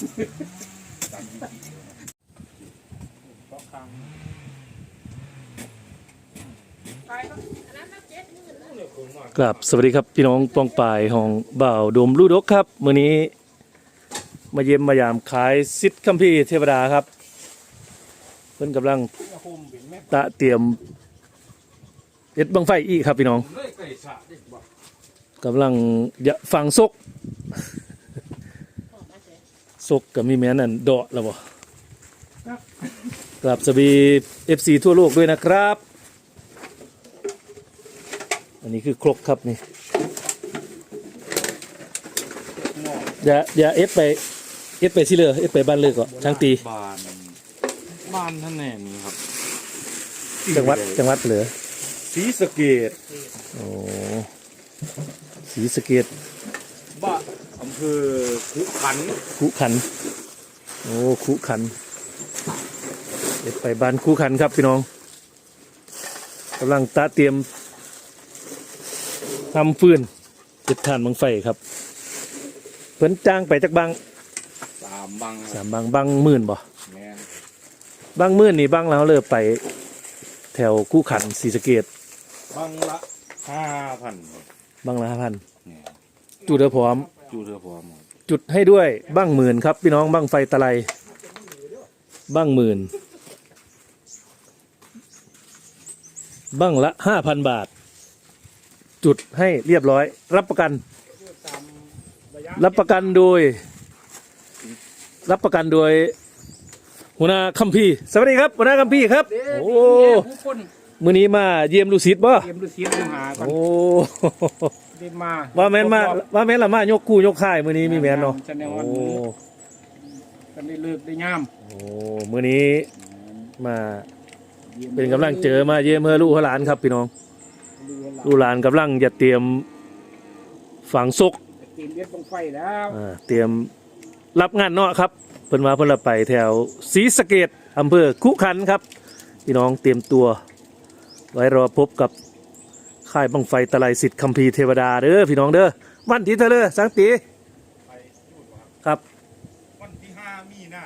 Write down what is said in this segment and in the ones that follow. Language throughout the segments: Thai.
ครับสวัสดีครับพี่น้องปองปายของบ่าวดมลูดกครับมื้อนี้ มาเยี่ยมมายามขายซิดคัมพีร์เทวดาครับ เพิ่นกำลังตะเตรียมเอ็ดบังไฟอีกครับพี่น้องกำลังจะฝังซก ซกกับมีแม่นั่นเดาะแล้วบ่กราบสวัสดี FC ทั่วโลกด้วยนะครับ อันนี้คือครกครับนี่อย่าอย่าเอฟไปเอฟไปที่เลยเอฟไปบ้านเลยก่อนช่างตีบ้านบ้านท่านแน่นี่ครับ จังหวัดจังหวัดเหลือศรีสะเกดโอ้สีสะเกตบ้านอำเภอคุขันคุขัน โอ้คุขันเอฟไปบ้านคุขันครับพี่น้องกำลังตาเตรียมทำฟืนเจ็ดทานบังไฟครับ เพิ่นจ้างไปจากบางสามบังสามบางบางหมื่นบ่แม่นบางมื่นนี่บางแล้วเลยไป แถวคู่ขันศรีสะเกดบังละห้าพันบางละห้าพันเนี่ยจุดเดือพร้อม จูเรือพร้อมหมดจุดให้ด้วยบ้างหมื่นครับ พี่น้องบ้างไฟตะไลบ้างหมื่นบ้างละห้าพันบาท จุดให้เรียบร้อย รับประกัน รับประกันโดย รับประกันโดย หัวหน้าคัมพีร์สวัสดีครับหัวหน้าคัมพีร์ครับ โอ้ผู้คนมื้อนี้มาเยี่ยมลูกศิษย์บ่เตรียมฤาษีดูหาก่อน โอ้ เดินมาว่าแม่นมาว่าแม่นละมายกกู้ยกค่ายมื้อนี้มีแม่นเนาะแสดงโอ้ว่ามื้อกันได้เลิกได้ยามโอ้มื้อนี้มาเป็นกำลังเจอมาเยี่ยมเพื่อลูกเพื่อหลานครับพี่น้องดูเวลาลูกหลานกำลังจะเตรียมฝังซกเตรียมเบ็ดบังไฟแล้วอ่าเตรียมรับงานเนาะครับเพิ่นมาเพิ่นละไปแถวศรีสะเกดอำเภอคุขันครับ พี่น้องเตรียมตัว ไว้รอพบกับ ค่ายบังไฟตะไลสิทธิ์คัมภีร์เทวดาเด้อพี่น้องเด้อวันที่เท่าเลยสังตีครับ วันที่ห้ามีนา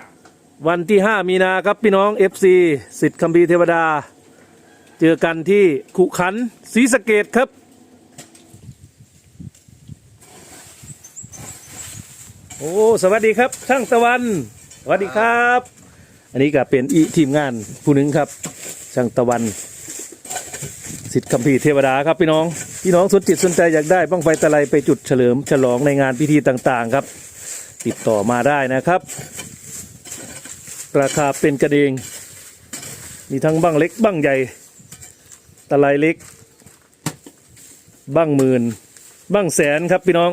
วันที่ 5 มีนาครับพี่น้อง FC สิทธิ์คัมภีร์เทวดา เจอกันที่ขุขันศรีสะเกดครับ โอ้สวัสดีครับช่างตะวัน สวัสดีครับ อันนี้ก็เป็นอีทีมงานผู้หนึ่งครับช่างตะวัน สิทธิ์คัมภีร์เทวดาครับพี่น้อง พี่น้องสนจิตสนใจอยากได้บ้างไฟตะไลไปจุดเฉลิมฉลองในงานพิธีต่างๆครับ ติดต่อมาได้นะครับ ราคาเป็นกระเดงมีทั้งบ้างเล็กบ้างใหญ่ ตะไลเล็ก บ้างหมื่น บ้างแสนครับพี่น้อง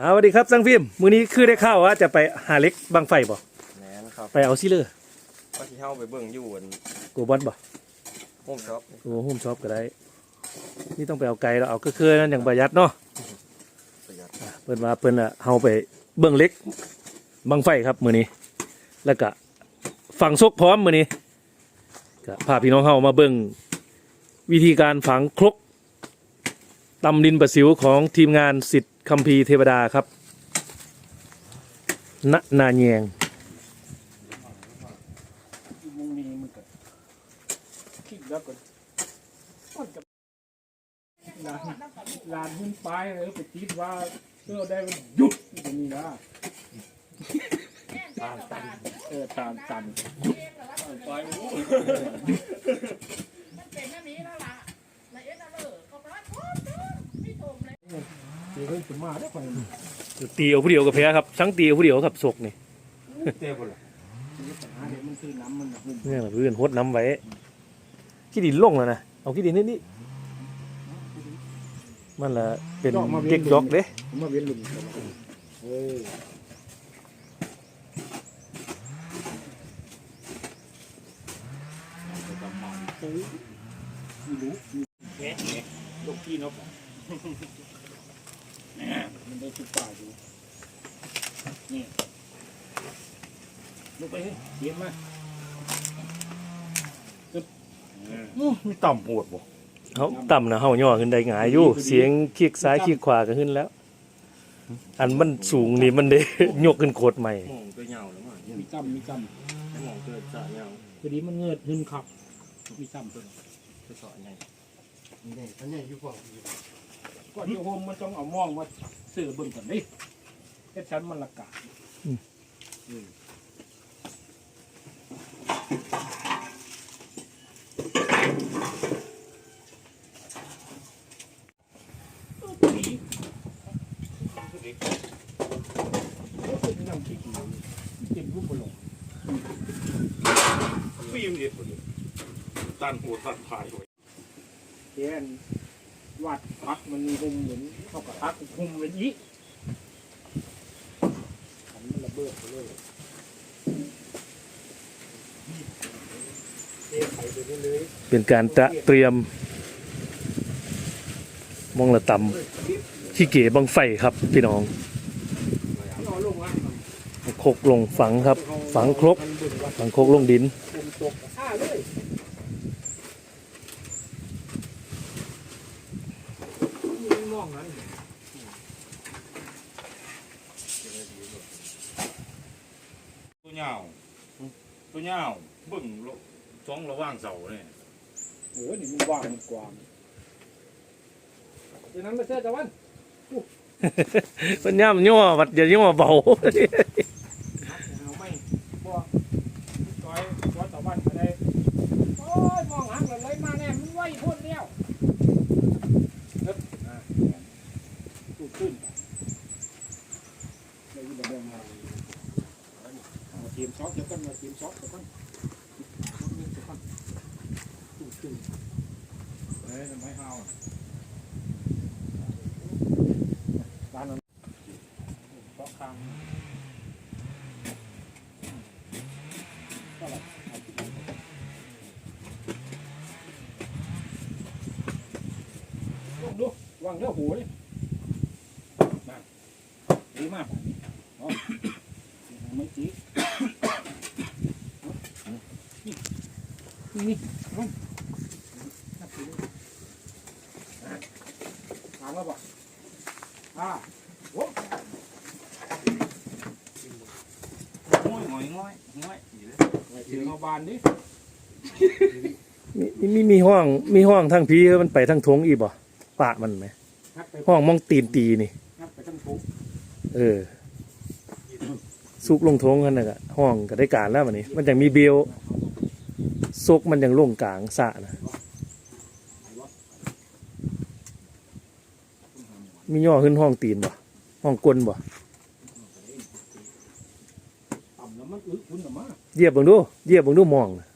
อ่าสวัสดีครับสังฟิล์มมือนี้คือได้ข่าวว่าจะไปหาเล็กบ้างไฟบ่แม่นครับไปเอาซิเลอร์ก็ที่เข้าไปเบิ่งอยู่บนกูบอลบ่โฮมช็อปโอ้โฮมช็อปก็ได้ นี่ต้องไปเอาไกลแล้วเอาก็คือนั่นอย่างประหยัดเนาะประหยัดเปิ้นว่าเปิ้นละเฮาไปเบื้องเล็กบังไฟครับมือนี้ แล้วก็ฝังซกพร้อมมือนี้ก็พาพี่น้องเฮามาเบิ่งวิธีการฝังครกตำดินประสิวของทีมงานสิทธิ์ คัมภีร์เทวดาครับณนาแยงอีมุงนี้มันก็คิดแล้วก็มันจะลานลานหุ้นปลายเลยไปคิดว่าเพื่อได้มันหยุดตรงนี้นะตามตันเออตามตันหยุดไปโอ้ยมันเป็นอันนี้แล้วล่ะละเอ็ดอะเลอเขาก็รักโคตรไม่ถูกเลย เดี๋ยวเพิ่งจะมาได้ไปตีเอาผู้เดียวกับแพ้ครับทั้งตีเอาผู้เดียวกับศกนี่เต้บ่ล่ะหาเดี๋ยวมันคือน้ำมันหุ่นเนี่ยเพื่อนหดน้ำไว้ขี้ดินลงแล้วนะเอาขี้ดินนิดนี่มันละเป็นเก๊กยอกเด้ผมมาเวียนหลุมเอออปูไม่รู้แง่แง่ลูกพี่นกอะแห ม่มันได้ทุกป่าอยู่นี่ลูกไปเฮ้ยเขียนมาตึ๊บอ่ามีต่ำโหดบ่เขาต่ำนะเฮาย่อขึ้นได้หงายอยู่ เสียงคลิกซ้ายคลิกขวาก็ขึ้นแล้ว อันมันสูงนี่มันได้ ยกขึ้นโคตรใหม่มองตัวเหงาแล้วมั้งมีจำมีจมองตัวจะเหงาำพอดีมันเงิดหึนขับ มีจำตัวตัวสอใหญ่นี่อันนี้อยู่ฝั่งอยู่ก่อนที่โฮมมันต้องเอามองมา ซื้อเบิ่งก่อนดิแค่ชั้นมันละกาฟิล์มเด็ดบ่ดิตันหัวตันพายหัวเทียน วัดพักมันมีหุมเหมือนเขากับพักหุมเป็นอีขันมันระเบิดไปเลยเทไข่ไปเรื่อยเป็นการตระเตรียมมองละต่ำขี้เก๋บังไฟครับพี่น้องๆเอาลงอะคกลงฝังครับ ฝังครกมันบึงวัดฝังคกลงดิน เป็นตกฆ่าเลยมีมองนั้น ตัว เหงาตัวเหงาเบิ่งโลสองระหว่างเสาเนี่ยเออนี่มันว่างมันกว้างดังนั้นมาเชื่อตะวันมันย่ำย่อวัดอย่าย่อเบา เอาไม่บ่ก้อยก้อยตะวันมาได้โอ้ยมองหักเลยเลยมาแน่มันไวโพ่นเดียวเอ๊บอะตูดขึ้นไปเลยยิ่งแบบมาเอาทีมซอสเดี๋ยวกันมาทีมซอสเดี๋ยวกันเดี๋ยวกันตูดขึ้น เฮ้ยทำไมเฮาร้านนั้นซอสคางก็หลับลงดูวางเนื้อหูดินั่นดีมากเนาะไม่จีนี่นี่ลงนับถือถามว่าบ่อ่า ง่อยง่อยง่อยง่อยอยู่เลย ไปถึง เอาบานดิมีมีมีห้องมีห้องทั้งพีมันไปทั้งทงอีบ่ปะมันไหมนักไปห้องมองตีนตีนี่ นักไปทั้งทุกเออสุกลงทงกันน่ะก็ห้องก็ได้การแล้ววันนี้ มันยังมีเบลซกมันยังล่งกลางสระนะมีย่อขึ้นห้องตีนบ่ห้องกลนบ่ ต่ำแล้วมันอึคุณน่ะมา เหยียบเบิ่งดูเหยียบเบิ่งดูมองน่ะ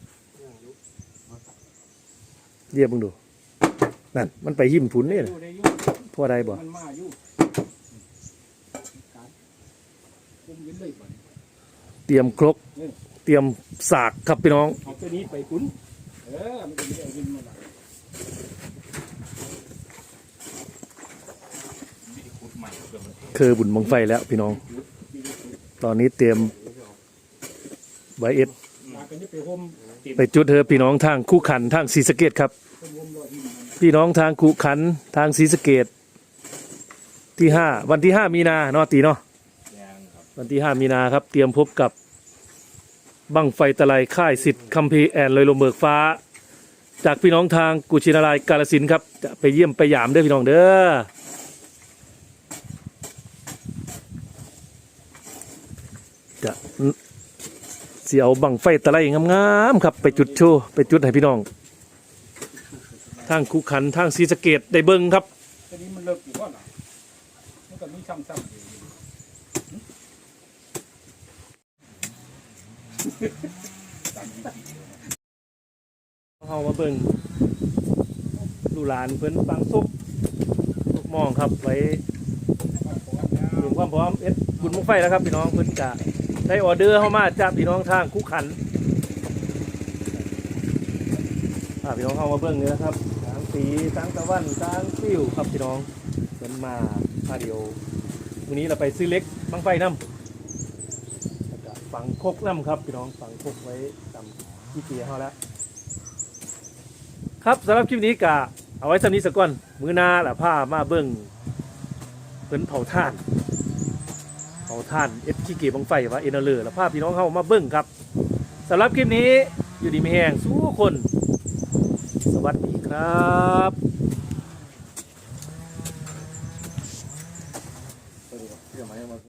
เหยียบเบิ่งดูนั่นมันไปหิมผุนนี่อน่ะยู่ได้อยู่พอได้บ่มันมาอยู่การคุมยืนเลยบ่เตรียมครกเตรียมสากครับพี่น้องเอาตัวนี้ไปคุณเออมันจะไม่ได้เอาดินมาละมีขุดใหม่เกิดมันคือบุญบังไฟแล้วพี่น้อง ตอนนี้เตรียม ไว้เอ็ดลากันนี่ไปโฮมเต็มไปจุดเธอพี่น้องทางคู่ขันทางศรีสะเกดครับเป็นโฮมรอยหินมันพี่น้องทางคู่ขันทางศรีสะเกดที่ห้าวันที่ห้ามีนาเนาะตีเนาะยางครับวันที่ห้ามีนาครับ เตรียมพบกับบังไฟตะไลค่ายสิทธิ์คัมภีร์แอนลอยลมเบิกฟ้า จากพี่น้องทางกุชินารายกาลสินธุ์ครับจะไปเยี่ยมไปหยามเด้อพี่น้องเด้อจะ สียวบังไฟตะไลงามๆครับ ไปจุดโชว์ไปจุดให้พี่น้อง ทางคูขันทางศรีสะเกดได้เบิ้งครับตัวนี้มันเลิกอยู่ว่าล่ะมันก็มีซ้ำๆอยู่เฮามาเบิ่งลูหลานเพิ่นฟังซุกซุกมองครับไว้มันปกติเตรียมความพร้อมเอ็ดบุญมุกไฟแล้วครับพี่น้องเพิ่นกะ ได้ออเดอร์เข้ามาจากพี่น้องทางคู่ขันอ่าาพี่น้องเข้ามาเบิ่งนี่นะครับทางสีทางตะวันทางซิ่วครับพี่น้องเพิ่นมาพาเดียววันนี้เราไปซื้อเล็กบังไฟน้ำฝังคกน้ำครับพี่น้องฝังคกไว้ตามที่เตียเขาแล้วครับสำหรับคลิปนี้กะเอาไว้สำนี้สักก่อน มือหนาละผ้ามาเบิ่งเพิ่นเผาท่าน เผาท่านเอฟที่เก็บังไฟว่าเอเนอร์เลอร์แล้วพาพี่น้องเข้ามาเบิ่งครับสำหรับคลิปนี้อยู่ดีไม่แห้งสู้คน สวัสดีครับ